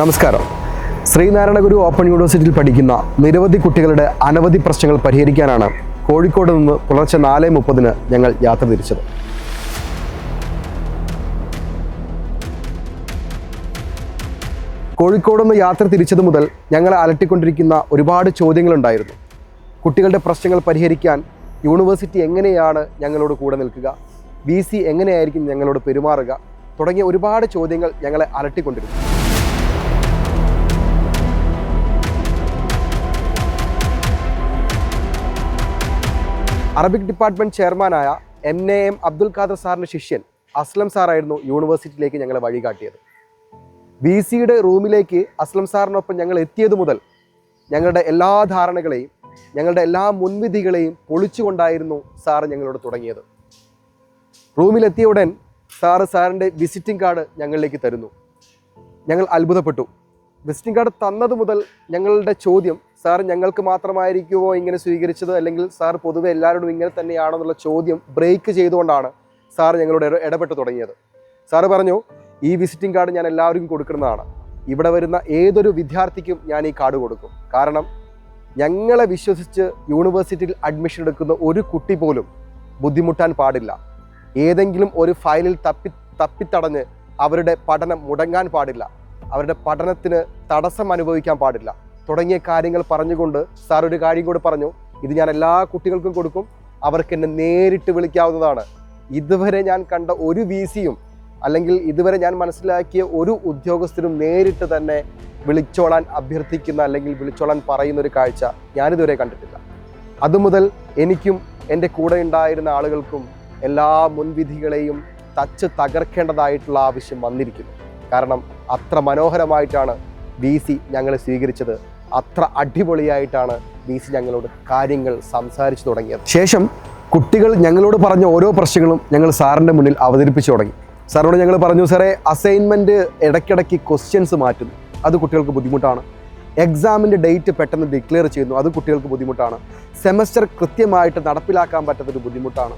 നമസ്കാരം. ശ്രീനാരായണ ഗുരു ഓപ്പൺ യൂണിവേഴ്സിറ്റിയിൽ പഠിക്കുന്ന നിരവധി കുട്ടികളുടെ അനവധി പ്രശ്നങ്ങൾ പരിഹരിക്കാനാണ് കോഴിക്കോട് നിന്ന് പുലർച്ചെ നാല് മുപ്പതിന് ഞങ്ങൾ യാത്ര തിരിച്ചത്. കോഴിക്കോട് നിന്ന് യാത്ര തിരിച്ചത് മുതൽ ഞങ്ങളെ അലട്ടിക്കൊണ്ടിരിക്കുന്ന ഒരുപാട് ചോദ്യങ്ങളുണ്ടായിരുന്നു. കുട്ടികളുടെ പ്രശ്നങ്ങൾ പരിഹരിക്കാൻ യൂണിവേഴ്സിറ്റി എങ്ങനെയാണ് ഞങ്ങളോട് കൂടെ നിൽക്കുക? വി സി എങ്ങനെയായിരിക്കും ഞങ്ങളോട് പെരുമാറുക? തുടങ്ങിയ ഒരുപാട് ചോദ്യങ്ങൾ ഞങ്ങളെ അലട്ടിക്കൊണ്ടിരുന്നു. അറബിക് ഡിപ്പാർട്ട്മെന്റ് ചെയർമാനായ M A M Abdul Khader സാറിന്റെ ശിഷ്യൻ അസ്ലം സാറായിരുന്നു യൂണിവേഴ്സിറ്റിയിലേക്ക് ഞങ്ങളെ വഴികാട്ടിയത്. ബി സിയുടെ റൂമിലേക്ക് അസ്ലം സാറിനൊപ്പം ഞങ്ങൾ എത്തിയത് മുതൽ ഞങ്ങളുടെ എല്ലാ ധാരണകളെയും ഞങ്ങളുടെ എല്ലാ മുൻവിധികളെയും പൊളിച്ചുകൊണ്ടായിരുന്നു സാറ് ഞങ്ങളോട് തുടങ്ങിയത്. റൂമിലെത്തിയ ഉടൻ സാറ് സാറിന്റെ വിസിറ്റിംഗ് കാർഡ് ഞങ്ങളിലേക്ക് തരുന്നു. ഞങ്ങൾ അത്ഭുതപ്പെട്ടു. വിസിറ്റിംഗ് കാർഡ് തന്നത് മുതൽ ഞങ്ങളുടെ ചോദ്യം സാർ ഞങ്ങൾക്ക് മാത്രമായിരിക്കുമോ ഇങ്ങനെ സ്വീകരിച്ചത്? അല്ലെങ്കിൽ സാർ പൊതുവെ എല്ലാവരോടും ഇങ്ങനെ തന്നെയാണോ എന്നുള്ള ചോദ്യം ബ്രേക്ക് ചെയ്തുകൊണ്ടാണ് സാർ ഞങ്ങളോട് ഇട- ഇടപെട്ട് തുടങ്ങിയത്. സാറ് പറഞ്ഞു ഈ വിസിറ്റിംഗ് കാർഡ് ഞാൻ എല്ലാവർക്കും കൊടുക്കുന്നതാണ്. ഇവിടെ വരുന്ന ഏതൊരു വിദ്യാർത്ഥിക്കും ഞാൻ ഈ കാർഡ് കൊടുക്കും. കാരണം ഞങ്ങളെ വിശ്വസിച്ച് യൂണിവേഴ്സിറ്റിയിൽ അഡ്മിഷൻ എടുക്കുന്ന ഒരു കുട്ടി പോലും ബുദ്ധിമുട്ടാൻ പാടില്ല. ഏതെങ്കിലും ഒരു ഫയലിൽ തപ്പി തപ്പിത്തടഞ്ഞ് അവരുടെ പഠനം മുടങ്ങാൻ പാടില്ല. അവരുടെ പഠനത്തിന് തടസ്സം അനുഭവിക്കാൻ പാടില്ല. തുടങ്ങിയ കാര്യങ്ങൾ പറഞ്ഞുകൊണ്ട് സാർ ഒരു കാര്യം കൂടി പറഞ്ഞു. ഇത് ഞാൻ എല്ലാ കുട്ടികൾക്കും കൊടുക്കും. അവർക്ക് എന്നെ നേരിട്ട് വിളിക്കാവുന്നതാണ്. ഇതുവരെ ഞാൻ കണ്ട ഒരു വി സിയും അല്ലെങ്കിൽ ഇതുവരെ ഞാൻ മനസ്സിലാക്കിയ ഒരു ഉദ്യോഗസ്ഥരും നേരിട്ട് തന്നെ വിളിച്ചോളാൻ അഭ്യർത്ഥിക്കുന്ന അല്ലെങ്കിൽ വിളിച്ചോളാൻ പറയുന്ന ഒരു കാഴ്ച ഞാനിതുവരെ കണ്ടിട്ടില്ല. അതുമുതൽ എനിക്കും എന്റെ കൂടെ ഉണ്ടായിരുന്ന ആളുകൾക്കും എല്ലാ മുൻവിധികളെയും തച്ച് തകർക്കേണ്ടതായിട്ടുള്ള ആവശ്യം വന്നിരിക്കുന്നു. കാരണം അത്ര മനോഹരമായിട്ടാണ് ബി സി ഞങ്ങളെ സ്വീകരിച്ചത്. അത്ര അടിപൊളിയായിട്ടാണ് ബി സി ഞങ്ങളോട് കാര്യങ്ങൾ സംസാരിച്ചു തുടങ്ങിയത്. ശേഷം കുട്ടികൾ ഞങ്ങളോട് പറഞ്ഞ ഓരോ പ്രശ്നങ്ങളും ഞങ്ങൾ സാറിന്റെ മുന്നിൽ അവതരിപ്പിച്ചു തുടങ്ങി. സാറിനോട് ഞങ്ങൾ പറഞ്ഞു സാറേ അസൈൻമെന്റ് ഇടയ്ക്കിടയ്ക്ക് ക്വസ്റ്റ്യൻസ് മാറ്റുന്നു. അത് കുട്ടികൾക്ക് ബുദ്ധിമുട്ടാണ്. എക്സാമിന്റെ ഡേറ്റ് പെട്ടെന്ന് ഡിക്ലെയർ ചെയ്യുന്നു. അത് കുട്ടികൾക്ക് ബുദ്ധിമുട്ടാണ്. സെമസ്റ്റർ കൃത്യമായിട്ട് നടപ്പിലാക്കാൻ പറ്റാത്തൊരു ബുദ്ധിമുട്ടാണ്.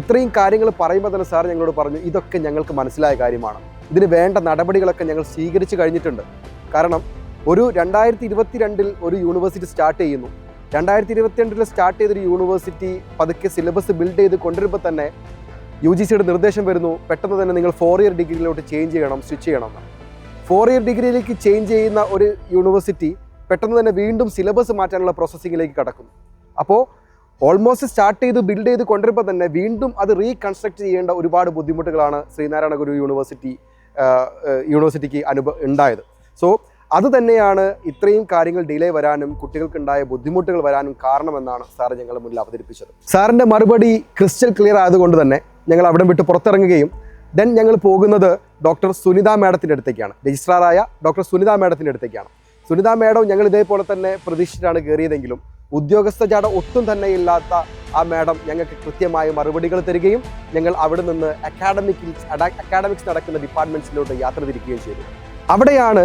ഇത്രയും കാര്യങ്ങൾ പറയുമ്പോൾ തന്നെ സാർ ഞങ്ങളോട് പറഞ്ഞു ഇതൊക്കെ ഞങ്ങൾക്ക് മനസ്സിലായ കാര്യമാണ്. ഇതിന് വേണ്ട നടപടികളൊക്കെ ഞങ്ങൾ സ്വീകരിച്ചു കഴിഞ്ഞിട്ടുണ്ട്. കാരണം ഒരു രണ്ടായിരത്തി ഇരുപത്തിരണ്ടിൽ ഒരു യൂണിവേഴ്സിറ്റി സ്റ്റാർട്ട് ചെയ്യുന്നു. രണ്ടായിരത്തി ഇരുപത്തിരണ്ടിൽ സ്റ്റാർട്ട് ചെയ്തൊരു യൂണിവേഴ്സിറ്റി പതുക്കെ സിലബസ് ബിൽഡ് ചെയ്ത് കൊണ്ടുവരുമ്പോൾ തന്നെ യു ജി സിയുടെ നിർദ്ദേശം വരുന്നു പെട്ടെന്ന് തന്നെ നിങ്ങൾ ഫോർ ഇയർ ഡിഗ്രിയിലോട്ട് ചേഞ്ച് ചെയ്യണം സ്വിച്ച് ചെയ്യണം ഫോർ ഇയർ ഡിഗ്രിയിലേക്ക് ചേഞ്ച് ചെയ്യുന്ന ഒരു യൂണിവേഴ്സിറ്റി പെട്ടെന്ന് തന്നെ വീണ്ടും സിലബസ് മാറ്റാനുള്ള പ്രോസസ്സിങ്ങിലേക്ക് കടക്കുന്നു. അപ്പോൾ ഓൾമോസ്റ്റ് സ്റ്റാർട്ട് ചെയ്ത് ബിൽഡ് ചെയ്ത് കൊണ്ടുവരുമ്പോൾ തന്നെ വീണ്ടും അത് റീകൺസ്ട്രക്ട് ചെയ്യേണ്ട ഒരുപാട് ബുദ്ധിമുട്ടുകളാണ് ശ്രീനാരായണ ഗുരു യൂണിവേഴ്സിറ്റി യൂണിവേഴ്സിറ്റിക്ക് അനുഭവം ഉണ്ടായത്. സോ അത് തന്നെയാണ് ഇത്രയും കാര്യങ്ങൾ ഡിലേ വരാനും കുട്ടികൾക്കുണ്ടായ ബുദ്ധിമുട്ടുകൾ വരാനും കാരണമെന്നാണ് സാർ ഞങ്ങളുടെ മുന്നിൽ അവതരിപ്പിച്ചത്. സാറിന്റെ മറുപടി ക്രിസ്റ്റൽ ക്ലിയർ ആയതുകൊണ്ട് തന്നെ ഞങ്ങൾ അവിടെ വിട്ട് പുറത്തിറങ്ങുകയും ദെൻ ഞങ്ങൾ പോകുന്നത് ഡോക്ടർ സുനിത മാഡത്തിന്റെ അടുത്തേക്കാണ്. രജിസ്ട്രാറായ ഡോക്ടർ സുനിത മാഡത്തിന്റെ അടുത്തേക്കാണ്. സുനിത മാഡം ഞങ്ങൾ ഇതേപോലെ തന്നെ പ്രതീക്ഷിച്ചിട്ടാണ് കയറിയതെങ്കിലും ഉദ്യോഗസ്ഥ ജാട ഒട്ടും തന്നെ ഇല്ലാത്ത ആ മാഡം ഞങ്ങൾക്ക് കൃത്യമായ മറുപടികൾ തരികയും ഞങ്ങൾ അവിടെ നിന്ന് അക്കാഡമിക്കിൽ അക്കാഡമിക്സ് നടക്കുന്ന ഡിപ്പാർട്ട്മെന്റ്സിലോട്ട് യാത്ര തിരിക്കുകയും ചെയ്തു. അവിടെയാണ്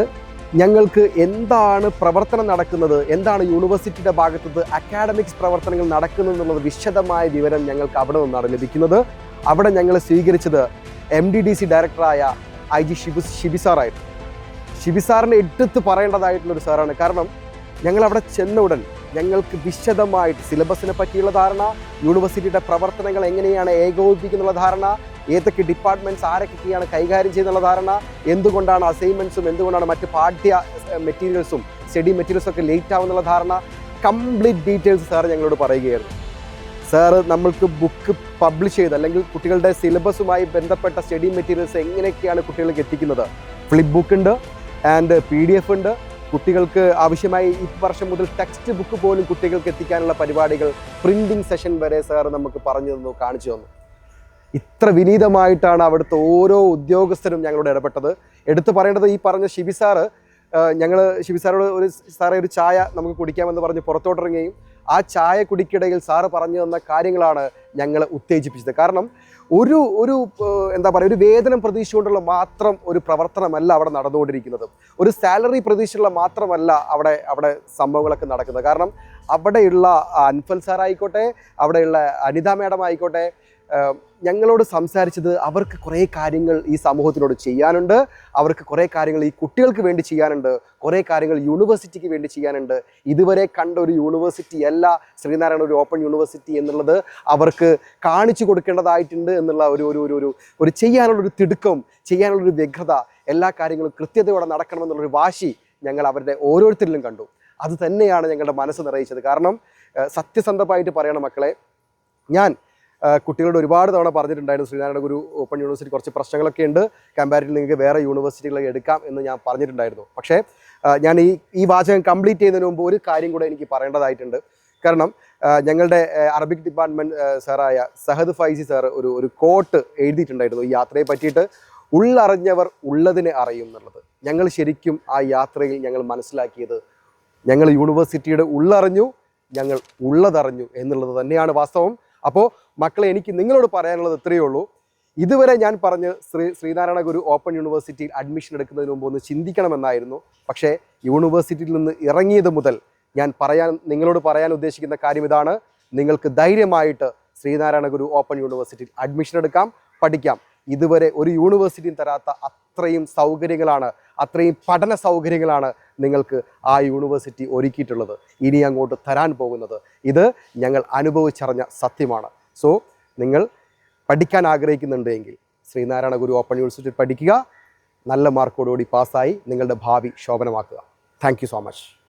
ഞങ്ങൾക്ക് എന്താണ് പ്രവർത്തനം നടക്കുന്നത്? എന്താണ് യൂണിവേഴ്സിറ്റിയുടെ ഭാഗത്തുനിന്ന് അക്കാഡമിക്സ് പ്രവർത്തനങ്ങൾ നടക്കുന്നു എന്നുള്ളത് വിശദമായ വിവരം ഞങ്ങൾക്ക് അവിടെ നിന്നാണ് ലഭിക്കുന്നത്. അവിടെ ഞങ്ങൾ സ്വീകരിച്ചത് എം ഡി ഡി സി ഡയറക്ടറായ ഐ ജി ഷിബി ഷിബി സാറായിരുന്നു. എടുത്ത് പറയേണ്ടതായിട്ടുള്ളൊരു സാറാണ്. കാരണം ഞങ്ങൾ അവിടെ ചെന്ന ഉടൻ ഞങ്ങൾക്ക് വിശദമായിട്ട് സിലബസിനെ പറ്റിയുള്ള ധാരണ യൂണിവേഴ്സിറ്റിയുടെ പ്രവർത്തനങ്ങൾ എങ്ങനെയാണ് ഏകോപിപ്പിക്കുന്നുള്ള ധാരണ ഏതൊക്കെ ഡിപ്പാർട്ട്മെന്റ്സ് ആരൊക്കെയാണ് കൈകാര്യം ചെയ്യുന്നുള്ള ധാരണ എന്തുകൊണ്ടാണ് അസൈൻമെന്റ്സും എന്തുകൊണ്ടാണ് മറ്റ് പാഠ്യ മെറ്റീരിയൽസും സ്റ്റഡി മെറ്റീരിയൽസും ഒക്കെ ലേറ്റ് ആവുന്നുള്ള ധാരണ? കംപ്ലീറ്റ് ഡീറ്റെയിൽസ് സാർ ഞങ്ങളോട് പറയുകയായിരുന്നു. സാറ് നമ്മൾക്ക് ബുക്ക് പബ്ലിഷ് ചെയ്ത് അല്ലെങ്കിൽ കുട്ടികളുടെ സിലബസുമായി ബന്ധപ്പെട്ട സ്റ്റഡി മെറ്റീരിയൽസ് എങ്ങനെയൊക്കെയാണ് കുട്ടികൾക്ക് എത്തിക്കുന്നത്? ഫ്ലിപ്പ് ബുക്ക് ഉണ്ട് ആൻഡ് പി ഡി എഫ് ഉണ്ട്. കുട്ടികൾക്ക് ആവശ്യമായി ഈ വർഷം മുതൽ ടെക്സ്റ്റ് ബുക്ക് പോലും കുട്ടികൾക്ക് എത്തിക്കാനുള്ള പരിപാടികൾ പ്രിന്റിംഗ് സെഷൻ വരെ സാർ നമുക്ക് പറഞ്ഞു തന്നു കാണിച്ചു തന്നു. ഇത്ര വിനീതമായിട്ടാണ് അവിടുത്തെ ഓരോ ഉദ്യോഗസ്ഥരും ഞങ്ങളോട് ഇടപെട്ടത്. എടുത്തു പറയേണ്ടത് ഈ പറഞ്ഞ ഷിബി സാറ് ഞങ്ങൾ ഷിബി സാറോട് ഒരു സാറേ ഒരു ചായ നമുക്ക് കുടിക്കാമെന്ന് പറഞ്ഞ് പുറത്തോട്ടിറങ്ങുകയും ആ ചായ കുടിക്കിടയിൽ സാറ് പറഞ്ഞു തന്ന കാര്യങ്ങളാണ് ഞങ്ങളെ ഉത്തേജിപ്പിച്ചത്. കാരണം ഒരു ഒരു എന്താ പറയുക ഒരു വേതനം പ്രതീക്ഷിച്ചുകൊണ്ടുള്ള മാത്രം ഒരു പ്രവർത്തനമല്ല അവിടെ നടന്നുകൊണ്ടിരിക്കുന്നത്. ഒരു സാലറി പ്രതീക്ഷയുള്ള മാത്രമല്ല അവിടെ അവിടെ സംഭവങ്ങളൊക്കെ നടക്കുന്നത്. കാരണം അവിടെയുള്ള അൻഫൽ സാറായിക്കോട്ടെ അവിടെയുള്ള അനിത മാഡം ആയിക്കോട്ടെ ഞങ്ങളോട് സംസാരിച്ചത് അവർക്ക് കുറേ കാര്യങ്ങൾ ഈ സമൂഹത്തിനോട് ചെയ്യാനുണ്ട്. അവർക്ക് കുറേ കാര്യങ്ങൾ ഈ കുട്ടികൾക്ക് വേണ്ടി ചെയ്യാനുണ്ട്. കുറേ കാര്യങ്ങൾ യൂണിവേഴ്സിറ്റിക്ക് വേണ്ടി ചെയ്യാനുണ്ട്. ഇതുവരെ കണ്ട ഒരു യൂണിവേഴ്സിറ്റി അല്ല ശ്രീനാരായണ ഒരു ഓപ്പൺ യൂണിവേഴ്സിറ്റി എന്നുള്ളത് അവർക്ക് കാണിച്ചു കൊടുക്കേണ്ടതായിട്ടുണ്ട് എന്നുള്ള ഒരു ഒരു ഒരു ഒരു ഒരു ചെയ്യാനുള്ളൊരു തിടുക്കം ചെയ്യാനുള്ളൊരു വ്യഗ്രത എല്ലാ കാര്യങ്ങളും കൃത്യതയോടെ നടക്കണമെന്നുള്ളൊരു വാശി ഞങ്ങൾ അവരുടെ ഓരോരുത്തരിലും കണ്ടു. അത് തന്നെയാണ് ഞങ്ങളുടെ മനസ്സ് നിറയിച്ചത്. കാരണം സത്യസന്ധമായിട്ട് പറയണം മക്കളെ ഞാൻ കുട്ടികളോട് ഒരുപാട് തവണ പറഞ്ഞിട്ടുണ്ടായിരുന്നു ശ്രീനാരായണ ഗുരു ഓപ്പൺ യൂണിവേഴ്സിറ്റി കുറച്ച് പ്രശ്നങ്ങളൊക്കെ ഉണ്ട്. കമ്പാരിറ്റീവ് നിങ്ങൾക്ക് വേറെ യൂണിവേഴ്സിറ്റികളൊക്കെ എടുക്കാം എന്ന് ഞാൻ പറഞ്ഞിട്ടുണ്ടായിരുന്നു. പക്ഷേ ഞാൻ ഈ ഈ വാചകം കംപ്ലീറ്റ് ചെയ്യുന്നതിന് മുമ്പ് ഒരു കാര്യം കൂടെ എനിക്ക് പറയേണ്ടതായിട്ടുണ്ട്. കാരണം ഞങ്ങളുടെ അറബിക് ഡിപ്പാർട്ട്മെന്റ് സാറായ സഹദ് ഫൈസി സാർ ഒരു ഒരു കോട്ട് എഴുതിയിട്ടുണ്ടായിരുന്നു. ഈ യാത്രയെ പറ്റിയിട്ട് ഉള്ളറിഞ്ഞവർ ഉള്ളതിനെ അറിയും എന്നുള്ളത്. ഞങ്ങൾ ശരിക്കും ആ യാത്രയിൽ ഞങ്ങൾ മനസ്സിലാക്കിയത് ഞങ്ങൾ യൂണിവേഴ്സിറ്റിയുടെ ഉള്ളറിഞ്ഞു ഞങ്ങൾ ഉള്ളതറിഞ്ഞു എന്നുള്ളത് തന്നെയാണ് വാസ്തവം. അപ്പോൾ മക്കളെ എനിക്ക് നിങ്ങളോട് പറയാനുള്ളത് ഇത്രയേ ഉള്ളൂ. ഇതുവരെ ഞാൻ പറഞ്ഞ് ശ്രീ ശ്രീനാരായണ ഗുരു ഓപ്പൺ യൂണിവേഴ്സിറ്റിയിൽ അഡ്മിഷൻ എടുക്കുന്നതിന് മുമ്പ് ഒന്ന് ചിന്തിക്കണമെന്നായിരുന്നു. പക്ഷേ യൂണിവേഴ്സിറ്റിയിൽ നിന്ന് ഇറങ്ങിയത് മുതൽ ഞാൻ പറയാൻ നിങ്ങളോട് പറയാൻ ഉദ്ദേശിക്കുന്ന കാര്യം ഇതാണ്. നിങ്ങൾക്ക് ധൈര്യമായിട്ട് ശ്രീനാരായണ ഗുരു ഓപ്പൺ യൂണിവേഴ്സിറ്റിയിൽ അഡ്മിഷൻ എടുക്കാം പഠിക്കാം. ഇതുവരെ ഒരു യൂണിവേഴ്സിറ്റിയും തരാത്ത അത്രയും സൗകര്യങ്ങളാണ് അത്രയും പഠന സൗകര്യങ്ങളാണ് നിങ്ങൾക്ക് ആ യൂണിവേഴ്സിറ്റി ഒരുക്കിയിട്ടുള്ളത്. ഇനി അങ്ങോട്ട് തരാൻ പോകുന്നത്. ഇത് ഞങ്ങൾ അനുഭവിച്ചറിഞ്ഞ സത്യമാണ്. സോ നിങ്ങൾ പഠിക്കാൻ ആഗ്രഹിക്കുന്നുണ്ടെങ്കിൽ ശ്രീനാരായണ ഗുരു ഓപ്പൺ യൂണിവേഴ്സിറ്റി പഠിക്കുക. നല്ല മാർക്കോടുകൂടി പാസ്സായി നിങ്ങളുടെ ഭാവി ശോഭനമാക്കുക. Thank so much